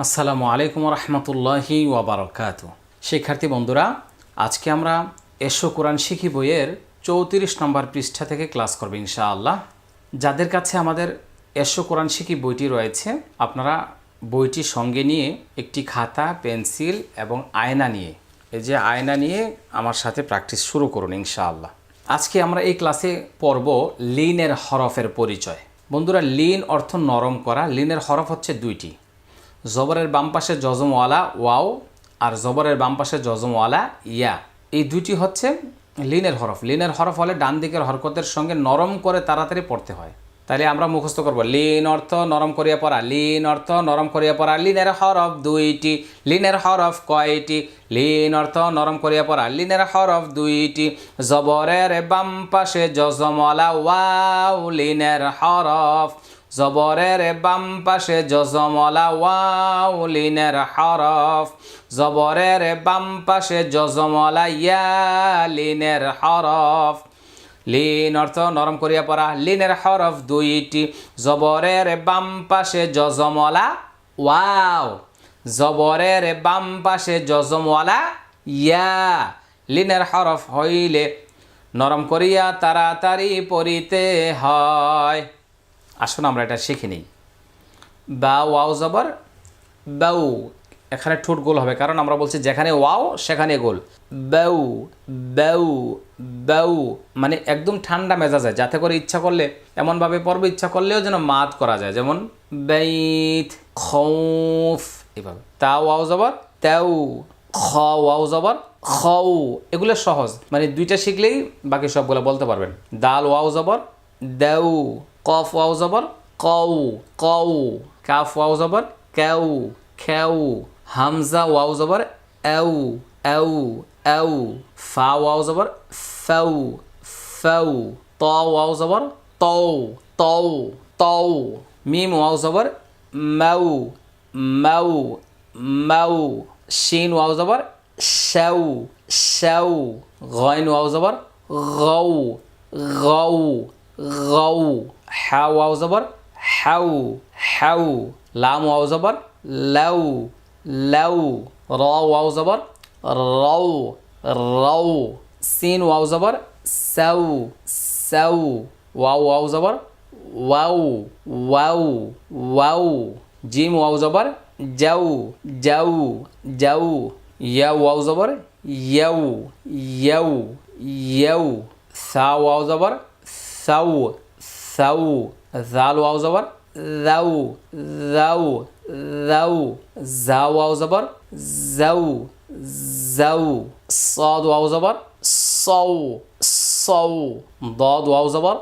আসসালামু আলাইকুম রহমতুল্লাহি ওয়াবারকাত শিক্ষার্থী বন্ধুরা, আজকে আমরা এসো কোরআন শিখি বইয়ের চৌত্রিশ নম্বর পৃষ্ঠা থেকে ক্লাস করব ইনশাআল্লাহ। যাদের কাছে আমাদের এসো কোরআন শিখি বইটি রয়েছে, আপনারা বইটি সঙ্গে নিয়ে একটি খাতা, পেন্সিল এবং আয়না নিয়ে, এই যে আয়না নিয়ে আমার সাথে প্র্যাকটিস শুরু করুন ইনশাআল্লাহ। আজকে আমরা এই ক্লাসে পড়ব লিনের হরফের পরিচয়। বন্ধুরা, লিন অর্থ নরম করা, লিনের হরফ হচ্ছে দুইটি। জবরের বাম পাশে জজমওয়ালা ওয়াও, আর জবরের বাম পাশে জজমওয়ালা ইয়া। এই দুইটি হচ্ছে লিনের হরফ। লিনের হরফ হলে ডান দিকের হরকতের সঙ্গে নরম করে তাড়াতাড়ি পড়তে হয়। তাহলে আমরা মুখস্থ করব, লিন অর্থ নরম করিয়া পড়া, লিন অর্থ নরম করিয়া পড়া, লিনের হরফ দুইটি, লিনের হরফ কয়টি? লিন অর্থ নরম করিয়া পড়া, লিনের হরফ দুইটি। জবরের বাম পাশে জজমওয়ালা ওয়াও, লিনের হরফ জবরের বাম পাশে জজমলা ওয়াও লিনের হরফ। জবরের বাম পাশে জজমলা ইয়া লিনের হরফ। লিন অর্থ নরম করিয়া পড়া। লিনের হরফ দুইটি। জবরের বাম পাশে জজমলা ওয়াও। জবরের বাম পাশে জজমওয়ালা ইয়া। লিনের হরফ হইলে নরম করিয়া তাড়াতাড়ি পড়িতে হয়। আসুন আমরা এটা শিখে নিই। বা ওয়াও জবর বাউ এখানে ঠোঁট গোল হবে, কারণ আমরা বলছি যেখানে ওয়াও, সেখানে গোল। বাউ বাউ বাউ মানে একদম ঠান্ডা মেজাজে, যাতে করে ইচ্ছা করলে, এমনভাবে পর্ব ইচ্ছা করলেও যেন মাত করা যায়, যেমন বেইত, খৌফ, এভাবে। তা, ওয়াও জবর তেউ খ, ওয়াও জবর খউ এগুলো সহজ। মানে দুইটা শিখলেই বাকি সবগুলো বলতে পারবেন। দাল, ওয়াও জবর দেউ কফ ওয়াও জবর, কউ কউ, কাফ ওয়াও জবর, কেউ, খেউ, হামজা ওয়াও জবর, এউ এউ এউ ফা ওয়াও জবর, ফেউ ফেউ ত ওয়াও জবর তৌ তৌ তৌ মিম ওয়াও জবর, মেউ মেউ মেউ, শিন ওয়াও জবর, শেউ শেউ গইন ওয়াও জবর গৌ গৌ গৌ হ্যাঁ ওয়াও জবর? হ্যাউ হ্যাউ লাম, ওয়াও জবর? লাউ লাউ র ওয়াও জবর? রৌ রৌ সিন, ওয়াও জবর? সাউ সাউ, ওয়াও ওয়াও জবর? ওয়াউ ওয়াউ ওয়াউ জিম, ওয়াও জবর? যাউ যাউ যাউ ইয়া ওয়াও জবর? ইয়াউ ইয়াউ ইয়াউ সা ওয়াও জবর? সাউ সাউ জাল ওয়াও জবর জাউ জাউ জাউ জাউ ওয়াও জবর জাউ জাউ সদ ওয়াও জবর সৌ সৌ দদ ওয়াও জবর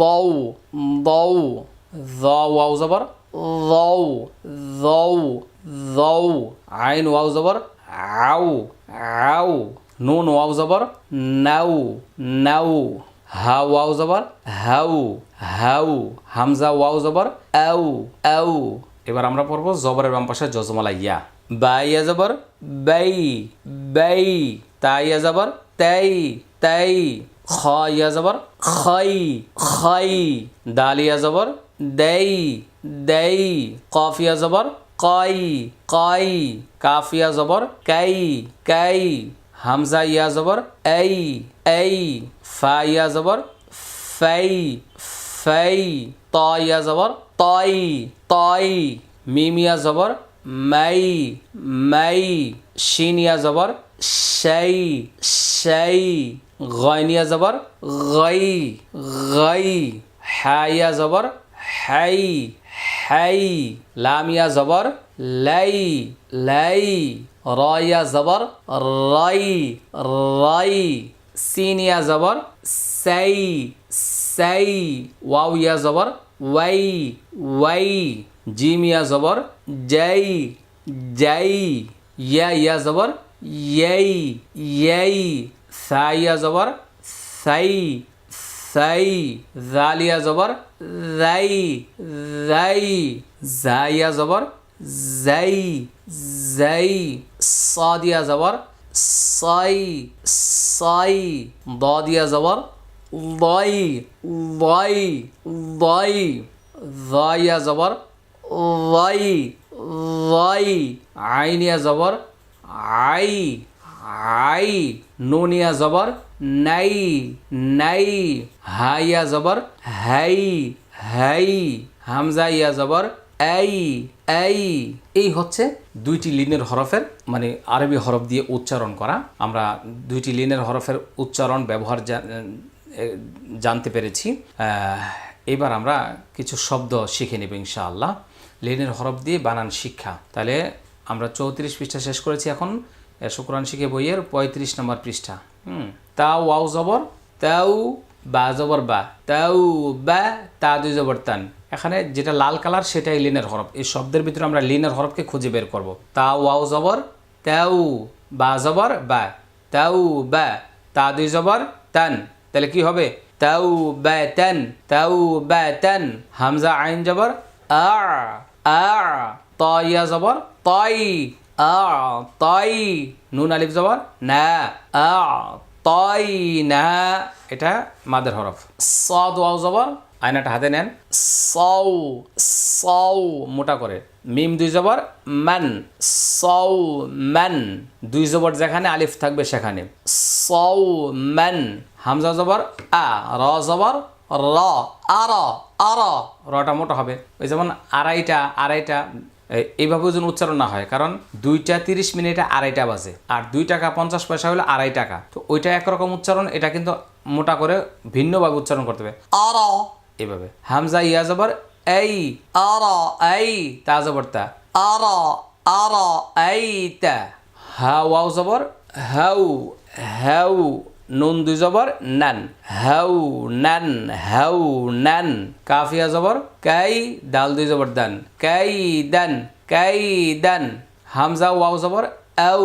দৌ দৌ দ ওয়াও জবর দৌ দৌ দৌ আইন ওয়াও জবর আউ আউ নুন ওয়াও জবর নাউ নাউ হা ওয়াও জবর? হাউ হাউ, হামজা, ওয়াও জবর? আউ আউ। এবার আমরা পড়ব জবরের বাম পাশে জজমালা ইয়া। বা ইয়া জবর? বাই বাই। তা ইয়া জবর? তাই তাই। খ ইয়া জবর? খাই খাই। দাল ইয়া জবর? দেই দেই। কফ ইয়া জবর? কই কই। কাফ ইয়া জবর? কাই কাই। হামজা, ইয়া, জবর, এই এই, ফা, ইয়া, জবর, ফাই ফাই, ত, ইয়া, জবর, তই তই, মিম, ইয়া, জবর, মাই মাই, শিন, ইয়া, জবর, শাই শাই, গইন, ইয়া, জবর, গই গই হা ইয়া, জবর, হাই হাই, লাম, ইয়া, জবর লাই লাই র ইয়া জবর, রাই রাই সিন ইয়া জবর, সাই সাই ওয়াও ইয়া জবর, ওয়াই ওয়াই জিম ইয়া জবর, জাই জাই ইয়া ইয়া জবর, ইয়াই ইয়াই সা ইয়া জবর, সাই সাই জালিয়া জবর, জাই জাই জাইয়া জবর জাই জাই স দিয়া যাবার সাই সাই দ দিয়া যাবার লই লই লই দয়া যাবার লই লই আইনিয়া যাবার আই আই নুনিয়া জবর নাই নাই হাইয়া জবর হাই হাই হামজা ইয়া জবর এই এই এই হচ্ছে দুইটি লিনের হরফের মানে আরবি হরফ দিয়ে উচ্চারণ করা। আমরা দুইটি লিনের হরফের উচ্চারণ ব্যবহার জানতে পেরেছি। এবার আমরা কিছু শব্দ শিখে নেব ইনশাআল্লাহ। লিনের হরফ দিয়ে বানান শিক্ষা। তাহলে আমরা চৌত্রিশ পৃষ্ঠা শেষ করেছি এখন। এসো কোরআন শিখে বইয়ের পঁয়ত্রিশ নম্বর পৃষ্ঠা। হুম তা ওয়াও জবর, তাও বা জবর বা। তাও বা, তা দুই জবর তান। এখানে যেটা লাল কালার, সেটাই লিনের হরফ। এই শব্দের ভিতরে আমরা লিনের হরফকে খুঁজে বের করব। তা, ওয়াও জবর, তাও বা জবর, বা। তাও বা, তা দুই জবর, তান। তাহলে কি হবে? তাও বা তান, তাও বা তান। হামজা আইন জবর, আ আ তয়া জবর, তই, আ, তই। নুন আলিফ জবর, না, আ তই না এটা মাদের হরফ। সদ, ওয়াও জবর, আয়নাটা হাতে নেন। সৌ সৌ মোটা করে। মিম দুই জবর মান সৌ মান দুই জবর যেখানে আলিফ থাকবে সেখানে। সৌ মান হামজা জবর, আ। র জবর, র। আর আর রটা মোটা হবে। ওই যেমন আড়াইটা আড়াইটা এইভাবে যেন উচ্চারণ না হয় কারণ দুইটা তিরিশ মিনিটে আড়াইটা বাজে আর দুই টাকা পঞ্চাশ পয়সা হলো আড়াই টাকা। তো ওইটা একরকম উচ্চারণ এটা কিন্তু মোটা করে ভিন্নভাবে উচ্চারণ করতে হবে। আর। এভাবে। হামজা ইয়া জবর এই। আর এই তা জবর তা। আর আর এই তা হা ওয়াও জবর হাউ হাউ নুন দুই জবর, নান। হাউ নান হাউ, নান। কাফিয়া জবর, কাই দাল দুই জবর, দান। কাই দান কাই, দান। হামজা, ওয়াও জবর, আউ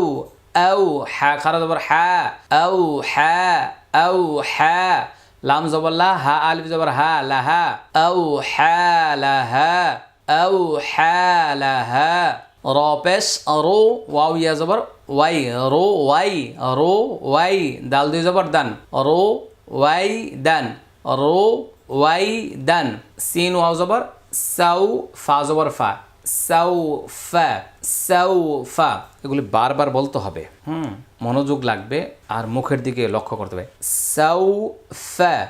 আউ, হা। খারা জবর, হা, আউ হা আউ, হা। লাম জবর, লা, হা। আলিফ জবর, হা, লা লাহা আউ, হা লাহা আউ হা লাহা র পেশ রো ওয়াও ইয়া জবর ওয়াই রো ওয়াই রো ওয়াই দাল দুই জবর দান রো ওয়াই দান রো ওয়াই দান সিন ওয়াও জবর সাউ ফা জবর ফা সাউ ফা সাউ ফা এগুলি বারবার বলতে হবে। হুম, মনোযোগ লাগবে আর মুখের দিকে লক্ষ্য করতে হবে। সাউ ফা.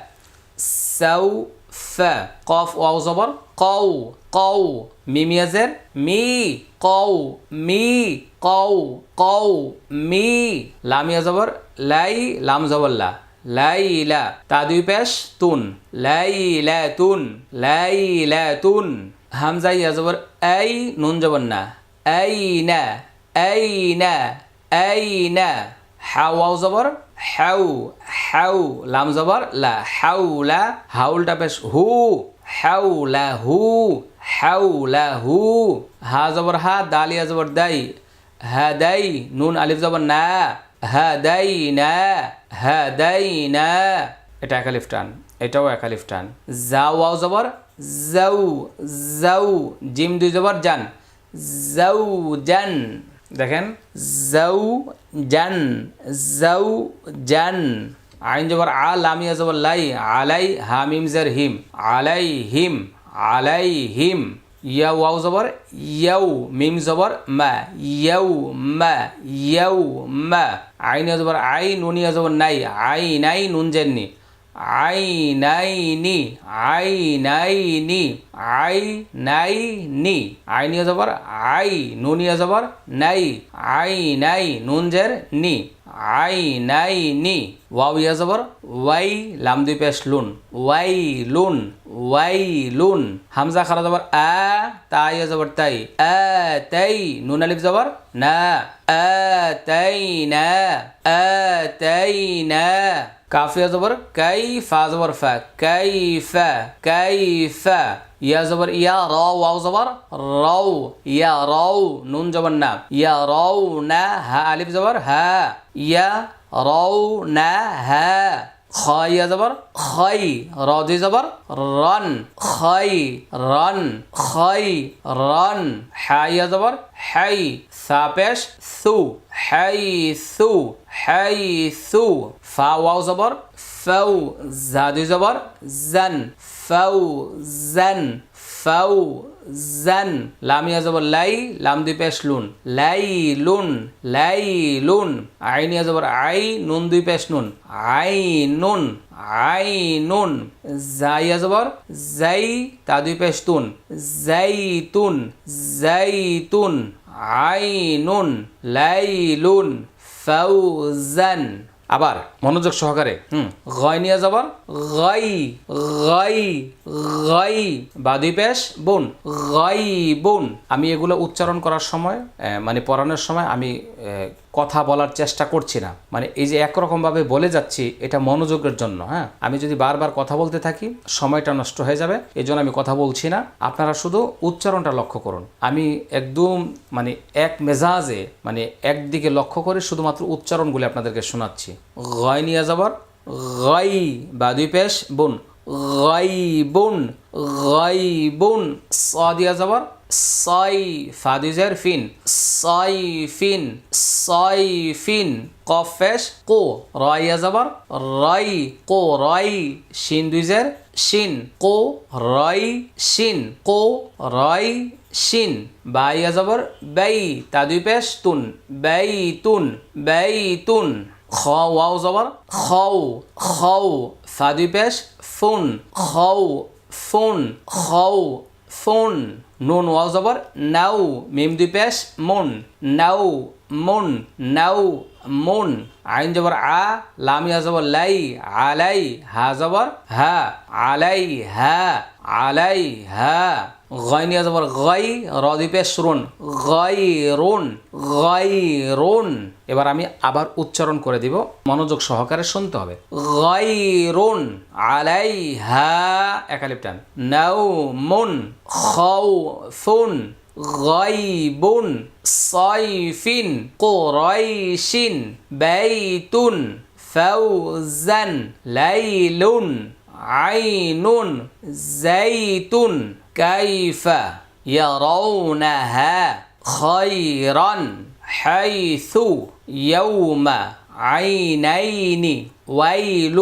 সাউ ফা কফ, ওয়াও জবর কৌ কৌ মিমিয়াজের মি কৌ মি কৌ কৌ মি লামিয়া জবর, লাই, লাম জবর লা, লাইলা, তা দুই পেশ, তুন লাইলা তুন লাইলা তুন হামজা ইয়া জবর, এই, নুন জবর না এই না এই না এই না হাওয়াও জবর হাউ হাউ, লাম জবর, লা হাউলা, হাউলটা বেশ হু, হাউলা হু হাউলা হু, হা জবর হা দালিয়া জবর দাই, হা দাই, নুন আলিফ জবর না, হা দাই না, হা দাই না। এটা একালিফ টান, এটাও একালিফ টান। জাওয়াও জবর, জাউ জাউ, জিম দুই জবর, জান। জাউ, জান। দেখেন? জাউ, জান জাউ, জান। আইন জবর আ লামিয়া জবর লাই, আলাই হামিম জের হিম, আলাই হিম আলাই হিম ইয়া ওয়াও জবর ইয়াউ মিম জবর মা, ইয়াউ মা ইয়াউ মা। আইন জবর আই নুনিয়া জবর নাই, আই নাই নুন জেননি আই নাই নি, আই নাই নি, আই নাই নি। আইনিয়া জবর আই নুনিয়া জবর নাই, আই নাই নুন জের নি। আই নাই নি ওয়াও, ইয়া জবর। ওয়াই লাম দুই পেশ লুন ওয়াই লুন। ওয়াই লুন। হামজা খারা জবর, আ, তা, ইয়া জবর, তাই। আ, তাই। নুন আলিফ জবর, না। আ, তাই, না। আ, তাই, না। কাফিয়া জবর কাই ফা জবর, ফা। কাই ফা কাই ফা ইয়া জবর, ইয়া র ওয়াও জবর, রও, ইয়া রও, নুন জবর না, ইয়া রও না, হা, আলিফ জবর, হা, ইয়া রও না, হা। খয়া জবর খই রদি জবর, রন খই রন খই রন হাইয়া জবর হাই সাপেশ সু হাই সু হাই সু, ফা ওয়াও জবর জাদু জবর, জান, ফাউ জান, ফাউ জান, লাম ইয়া জবর লাই, লাম দুই পেশ লুন লাই লুন লাই লুন আইন ইয়া জবর আই, নুন দুই পেশ নুন আই নুন আই নুন জাইয়া জবর জাই, তা দুই পেশ তুন জাই তুন জাই তুন আই নুন লাই লুন ফাউজান। আবার মনোযোগ সহকারে, হুম, গয় নিয়ে যাবার গাই গাই গাই বা দুই পেশ, বোন গাই বোন। আমি এগুলো উচ্চারণ করার সময় মানে পড়ানোর সময় আমি কথা বলার চেষ্টা করছি না। মানে এই যে একরকমভাবে বলে যাচ্ছি, এটা মনোযোগের জন্য হ্যাঁ? আমি যদি বারবার কথা বলতে থাকি, সময়টা নষ্ট হয়ে যাবে এই জন্য আমি কথা বলছি না। আপনারা শুধু উচ্চারণটা লক্ষ্য করুন। আমি একদম মানে এক মেজাজে মানে একদিকে লক্ষ্য করে শুধুমাত্র উচ্চারণগুলি আপনাদেরকে শোনাচ্ছি। গয় নিয়ে যাবার গাই বা দুই পেশ, বোন। গাইবুন গাইবুন সাদিয়া যাবার সাই ফাদিজের ফিন সাই ফিন। সাই ফিন কফেশ, কো রাইয়া যাবার রাই, কো, রাই শিন দুইজের শিন। কো, রাই, শিন। কো, রাই, শিন। বাইয়া যাবার বাই তা দুই পেশ তুন। By Tun. বাই, তুন। খ ওয়াও যাবার খাও খাও ফা দুই পেশ খাও খাও, ফুন। নুন ওয়াও জবর নাও মিম দুই পেশ মন নাও মুন নাও মুন আইন জবর আ লাম ইয়া জবর লাই আলাই হা জবর হা আলাই হা আলাই হা গয় নিয়ে যাবার গই রদীপে শুরুন গই রুন গই রুন। এবার আমি আবার উচ্চারণ করে দিব, মনোযোগ সহকারে শুনতে হবে। গই রোন আলাই হা একালিপটান নাও মুন খাও ফুন গাইবুন, সাইফিন, কোরাইশিন, বাইতুন, ফাউজান, লাইলুন, আইনুন, জাইতুন। كيف يرونها خيرا حيث يوم عينين ويل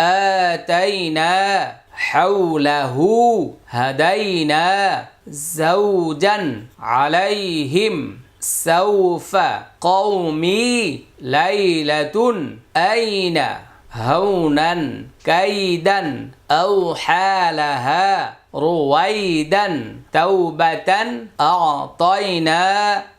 آتينا حوله هدينا زوجا عليهم سوف قومي ليلة أين هونا كيدا أو حالها رويدا توبة أعطينا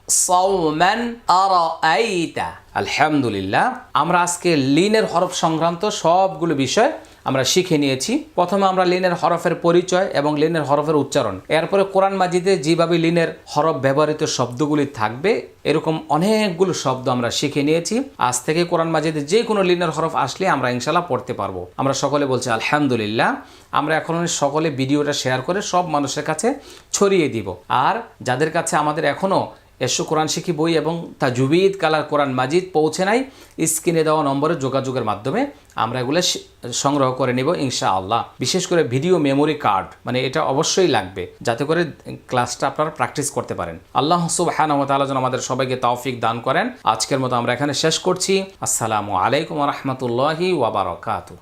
صوما أرأيت الحمد لله আমরা আজকে লিনের হরফ সংক্রান্ত সবগুলো বিষয় আমরা শিখে নিয়েছি। প্রথমে আমরা লিনের হরফের পরিচয় এবং লিনের হরফের উচ্চারণ। এরপরে কোরআন মাজিদে যেভাবে লিনের হরফ ব্যবহৃত শব্দগুলি থাকবে, এরকম অনেকগুলো শব্দ আমরা শিখে নিয়েছি। আজ থেকে কোরআন মাজিদে যে কোনো লিনের হরফ আসলে আমরা ইনশাল্লাহ পড়তে পারব। আমরা সকলে বলছি, আলহামদুলিল্লাহ। আমরা এখন সকলে ভিডিওটা শেয়ার করে সব মানুষের কাছে ছড়িয়ে দিব। আর যাদের কাছে আমাদের এখনও এসো কোরআন শিখি বই এবং তাজুবিদ, কালার কোরআন মাজিদ পৌঁছে নাই। স্ক্রিনে দেওয়া নম্বরে যোগাযোগের মাধ্যমে আমরা এগুলো সংগ্রহ করে নেব ইনশা আল্লাহ বিশেষ করে ভিডিও মেমোরি কার্ড মানে এটা অবশ্যই লাগবে, যাতে করে ক্লাসটা আপনারা প্র্যাকটিস করতে পারেন। আল্লাহ তাআলা যেন আমাদের সবাইকে তৌফিক দান করেন। আজকের মতো আমরা এখানে শেষ করছি। আসসালামু আলাইকুম রহমতুল্লাহি ওয়াবারকাতু